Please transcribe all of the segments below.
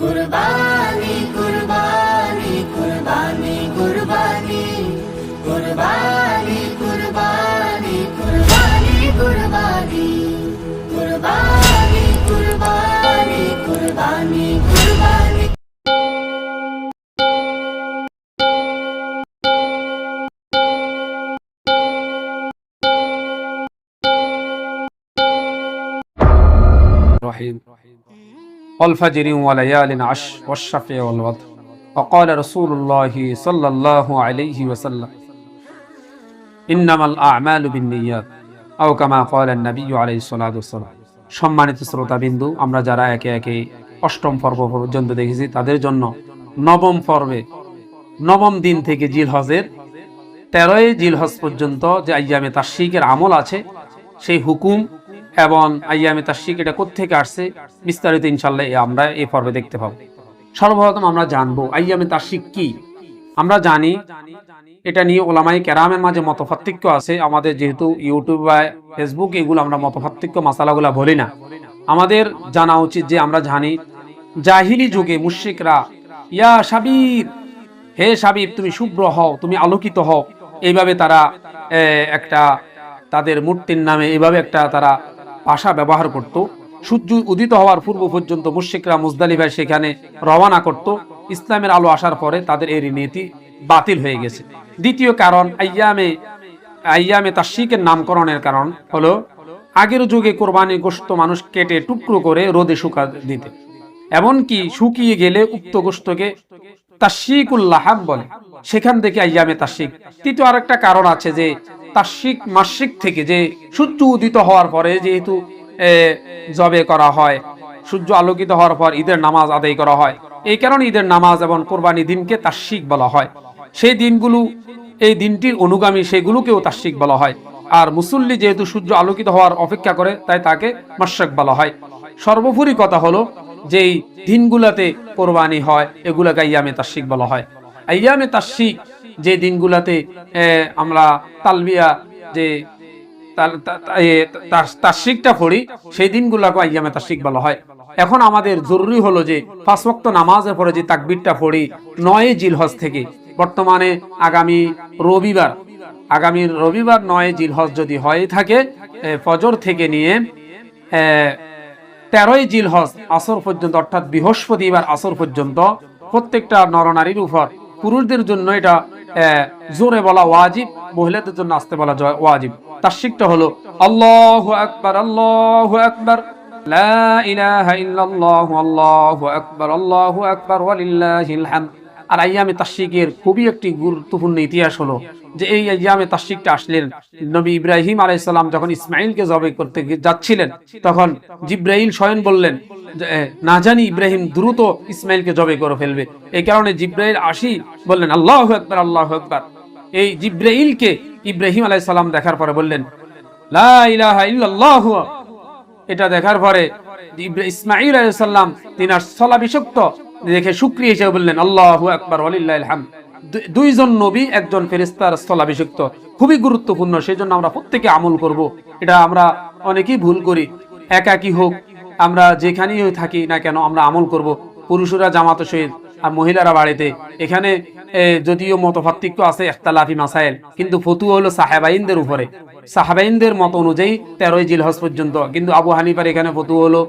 কুরবানি কুরবানি কুরবানি কুরবানি কুরবানি কুরবানি কুরবানি কুরবানি কুরবানি কুরবানি কুরবানি কুরবানি الرحيم والفجر وليال عشر والشفع والوتر وقال رسول الله صلى الله عليه وسلم إنما الأعمال بالنيات أو كما قال النبي عليه الصلاة والسلام সম্মানিত শ্রোতাবিন্দু আমরা যারা একে একে অষ্টম পর্ব পর্যন্ত দেখেছি তাদের জন্য নবম পর্বে নবম দিন থেকে জিলহজের তেরোই জিলহজ পর্যন্ত যে আইয়ামে তাশিকের আমল আছে সেই হুকুম এবং আইয়ামে তাশিক এটা কোত্থেকে আসছে? বিস্তারিত ইনশাল্লাহ আমরা এই পর্বে দেখতে পাবো। সর্বপ্রথম আমরা জানব আইয়ামে তাশিক কি? আমরা জানি এটা নিয়ে ওলামাই কেরামের মাঝে মতপার্থক্য আছে। আমাদের যেহেতু ইউটিউব বা ফেসবুক, এগুলো আমরা মতপার্থক্য মাসালাগুলা বলি না। আমাদের জানা উচিত যে আমরা জানি জাহিলি যুগে মুশ্রিকরা, ইয়া সাবির হে সাবিব তুমি শুভ্র হও, তুমি আলোকিত হও। এইভাবে তারা একটা তাদের মূর্তির নামে এইভাবে একটা তারা ভাষা ব্যবহার করত। সূর্য উদিত হওয়ার পূর্ব পর্যন্ত মুশ্রিকরা মুজদালিফায় সেখানে রওনা করত। ইসলামের আলো আসার পরে তাদের এই নীতি বাতিল হয়ে গেছে। দ্বিতীয় কারণ আইয়ামে আইয়ামে তাশিকের নামকরণের কারণ হলো, আগের যুগে কোরবানি গোস্ত মানুষ কেটে টুকরো করে রোদে শুকা দিতে। এমনকি শুকিয়ে গেলে উক্ত গোশতকে তাশিকুল্লাহাব বলে। সেখান থেকে আইয়ামে তাশিক তৃতীয় আরেকটা কারণ আছে যে তাশিক মাসিক থেকে যে সূর্য উদিত হওয়ার পরে যেহেতু জবে করা হয়, সূর্য আলোকিত হওয়ার পর ঈদের নামাজ আদায় করা হয়। এই কারণে ঈদের নামাজ এবং কোরবানি দিনকে তাশিক বলা হয়। সেই দিনগুলো, এই দিনটির অনুগামী সেগুলোকেও তাশিক বলা হয়। আর মুসল্লি যেহেতু সূর্য আলোকিত হওয়ার অপেক্ষা করে, তাই তাকে মাসাক বলা হয়। সর্বোপরি কথা হলো যেই দিনগুলাতে কোরবানি হয়, এগুলাকে আইয়ামে তাশিক বলা হয়। আইয়ামে তাশিক যে দিনগুলাতে আমরা তালবিয়া যে তাল- তা- তা- এ, পড়ি সেই দিনগুলাকে আইয়ামে তাশরিক বলা হয়। এখন আমাদের জরুরি হলো যে পাঁচ নামাজের পরে যে তাকবিরটা পড়ি নয় জিলহজ থেকে। বর্তমানে আগামী রবিবার আগামী রবিবার নয় জিলহজ যদি হয়ে থাকে ফজর থেকে নিয়ে তেরোই জিলহজ আসর পর্যন্ত অর্থাৎ বৃহস্পতিবার আসর পর্যন্ত প্রত্যেকটা নরনারীর উপর পুরুষদের জন্য এটা জোরে বলা ওয়াজিব, মহিলাদের জন্য আসতে বলা ওয়াজিব। তার শিখটা হলো, আল্লাহু আকবার আল্লাহু আকবার খুবই একটি গুরুত্বপূর্ণ ইতিহাস হলো যে এই আসলেন নবী ইব্রাহিম আলাইহিস সালাম যখন ইসমাইলকে জবে করতে যাচ্ছিলেন, তখন জিব্রাইল স্বয়ং বললেন না জানি ইব্রাহিম দ্রুত ইসমাইলকে জবে করে ফেলবে। এই কারণে জিব্রাইল আসি বললেন, আল্লাহ আকবার আল্লাহ আকবার। এই জিব্রাইলকে ইব্রাহিম আলাইহিস সালাম দেখার পরে বললেন এটা দেখার পরে ইসমাইল আলাইসাল্লাম তিনি স্থলাভিষিক্ত দেখে সুক্রিয় হিসেবে বললেন, আল্লাহু আকবার, ওয়ালিল্লাহিল হামদ। দুইজন নবী, একজন ফেরেস্তার স্থলাভিষিক্ত খুবই গুরুত্বপূর্ণ সেই জন্য আমরা প্রত্যেকে আমল করব। এটা আমরা অনেকেই ভুল করি। একাকি হোক আমরা যেখানেই থাকি না কেন, আমরা আমল করব। পুরুষরা জামাত সহিত আর মহিলারা বাড়িতে। এখানে যদিও মতপার্থক্য আছে একতালাফি মাসাইল, কিন্তু ফতু হলো সাহেবাইনদের উপরে। সাহাবাইনদের মত অনুযায়ী তেরোই জিলহজ পর্যন্ত, কিন্তু আবু হানিফার এখানে ফতু হলো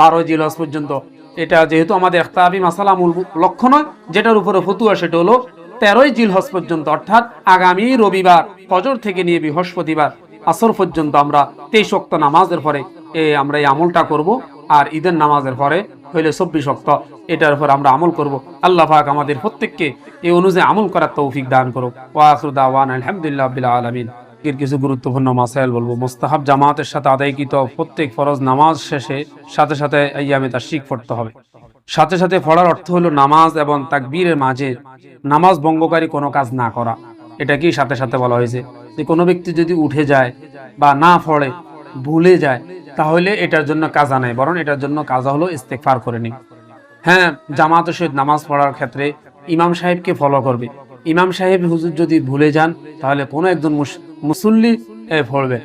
বারোই জিলহজ পর্যন্ত। এটা যেহেতু আমাদের একতালাফি মাসালা মূল লক্ষ্য নয়, যেটার উপরে ফতুয়া, সেটা হলো তেরোই জিলহজ পর্যন্ত, অর্থাৎ আগামী রবিবার, ফজর থেকে নিয়ে বৃহস্পতিবার, আসর পর্যন্ত আমরা তেইশ অক্ত নামাজের পরে আমরা এই আমলটা করব আর ঈদের নামাজের পরে হইলে চব্বিশ অক্ত এটার উপর আমরা আমল করব। আল্লাহ পাক আমাদের প্রত্যেককে এই অনুযায়ী আমল করার তৌফিক দান করো ওয়াখরু দাওয়ান আলহামদুলিল্লাহ আলামিন। এর কিছু গুরুত্বপূর্ণ মাসাইল বলব। মোস্তাহাব জামাতের সাথে আদায়কৃত প্রত্যেক ফরজ নামাজ শেষে সাথে সাথে ইয়ামে তার শিখ পড়তে হবে। সাথে সাথে পড়ার অর্থ হলো নামাজ এবং তাকবীরের মাঝে নামাজ ভঙ্গকারী কোনো কাজ না করা। এটা কি সাথে সাথে বলা হয়েছে? যে কোনো ব্যক্তি যদি উঠে যায় বা না পড়ে ভুলে যায়, তাহলে এটার জন্য কাজা নাই, বরং এটার জন্য কাজা হলো ইস্তেকফার করে নি। হ্যাঁ জামাতের সহিত নামাজ পড়ার ক্ষেত্রে ইমাম সাহেবকে ফলো করবে। ইমাম সাহেব হুজুর যদি ভুলে যান, তাহলে কোনো একজন মুসল্লি পড়বে।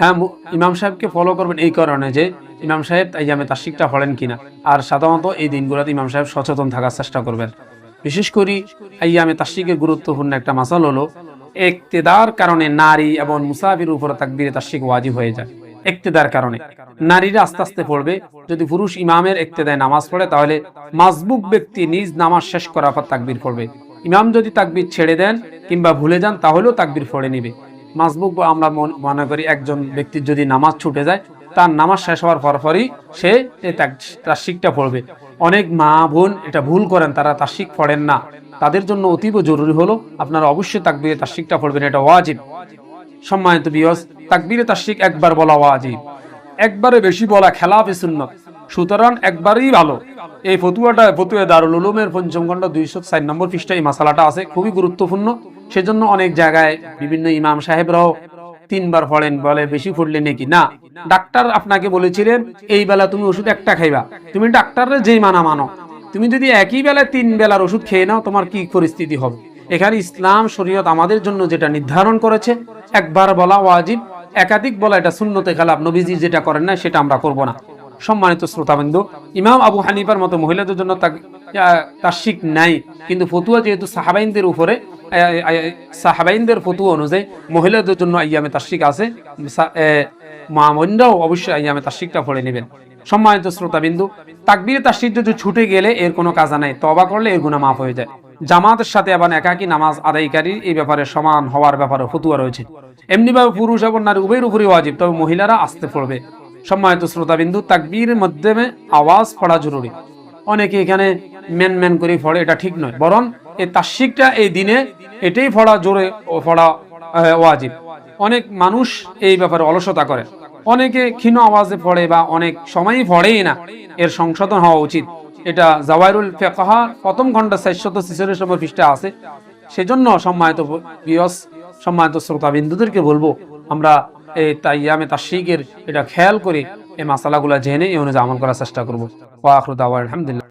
হ্যাঁ ইমাম সাহেবকে ফলো করবেন এই কারণে যে ইমাম সাহেব আইয়ামে তাসিকটা পড়েন কিনা। আর সাধারণত এই দিনগুলোতে ইমাম সাহেব সচেতন থাকার চেষ্টা করবেন। বিশেষ করে আইয়ামে তাসিকের গুরুত্বপূর্ণ একটা মাসাল হলো, একতেদার কারণে নারী এবং মুসাফির উপরে তাকবিরে তাসিক ওয়াজিব হয়ে যায়। একতেদার কারণে। নারীরা আস্তে আস্তে পড়বে। যদি পুরুষ ইমামের একতেদায় নামাজ পড়ে, তাহলে মাসবুক ব্যক্তি নিজ নামাজ শেষ করার পর তাকবির পড়বে। ইমাম যদি তাকবির ছেড়ে দেন কিংবা ভুলে যান, তাহলেও তাকবির পড়ে নিবে। মাসবুক বা আমরা মনে করি একজন ব্যক্তির যদি নামাজ ছুটে যায়, তার নামাজ শেষ হওয়ার পরপরই সে তার শিখটা পড়বে। অনেক মা বোন এটা ভুল করেন, তারা তার শিখ পড়েন না। তাদের জন্য অতীব জরুরি হলো, আপনারা অবশ্যই তাকবিরে তার শিখটা পড়বেন, এটা ওয়াজিব। সম্মানিত বিয়স তাকবিরে শিখ একবার বলা ওয়াজিব। একবারে বেশি বলা খেলাফি সুন্নত। সুতরাং একবারই ভালো। এই ফতুয়াটা, ফতুয়া দারুল উলুমের পঞ্চম খণ্ড দুইশো চার নম্বর পৃষ্ঠায় এই মাসালাটা আছে, খুবই গুরুত্বপূর্ণ। সেজন্য অনেক জায়গায় বিভিন্ন ইমাম সাহেবরাও তিনবার পড়েন, বলে বেশি পড়লে নাকি? না। ডাক্তার আপনাকে বলেছিলেন, এই বেলা তুমি ওষুধ একটা খাইবা। তুমি ডাক্তারের যেই মানা মানো। তুমি যদি একই বেলায় তিন বেলার ওষুধ খেয়ে নাও, তোমার কি পরিস্থিতি হবে? এখানে ইসলাম শরীয়ত আমাদের জন্য যেটা নির্ধারণ করেছে একবার বলা ওয়াজিব একাধিক বলা এটা শূন্যতে খেলাপ নবীজি যেটা করেন না সেটা আমরা করব না। সম্মানিত শ্রোতাবিন্দু ইমাম আবু হানিফার মতো মহিলাদের জন্য তার শিখ নাই কিন্তু ফতুয়া যেহেতু সাহাবাইনদের উপরে সাহাবাইনদের ফতুয়া অনুযায়ী মহিলাদের জন্য আইয়ামে তার শিখ আছে সা- আহ, মা অবশ্যই আইয়ামে তার শিখটা পড়ে নেবেন। সম্মানিত শ্রোতাবিন্দু তাকবিরে তার শিখ যদি ছুটে গেলে এর কোনো কাজা নাই তবা করলে এর গুণা মাফ হয়ে যায়। জামাতের সাথে আবার একাকী নামাজ আদায়কারী এই ব্যাপারে সমান হওয়ার ব্যাপারে ফতুয়া রয়েছে। এমনিভাবে পুরুষ এবং নারী উভয়ের উপরে ওয়াজিব তবে মহিলারা আসতে পড়বে। সম্মানিত শ্রোতাবিন্দু তাকবীর মাধ্যমে আওয়াজ পড়া জরুরি। অনেকে এখানে মেন মেন করে পড়ে এটা ঠিক নয়। বরং এই তাস্বিকটা এই দিনে এটাই পড়া জোরে আহ, ওয়াজিব। অনেক মানুষ এই ব্যাপারে অলসতা করে। অনেকে ক্ষীণ আওয়াজে পড়ে বা অনেক সময়ই পড়েই না। এর সংশোধন হওয়া উচিত। এটা জাওয়াইরুল ফেকাহা, প্রথম ঘণ্টা চারশত ছিচল্লিশ নম্বর পৃষ্ঠা আছে। সেজন্য সম্মানিত বিয়স সম্মানিত শ্রোতা বিন্দুদেরকে বলব, আমরা এই তাইয়ামে তাশিকের এটা খেয়াল করে এই মাসালাগুলা জেনে এই অনুযায়ী আমল করার চেষ্টা করব। আলহামদুলিল্লাহ।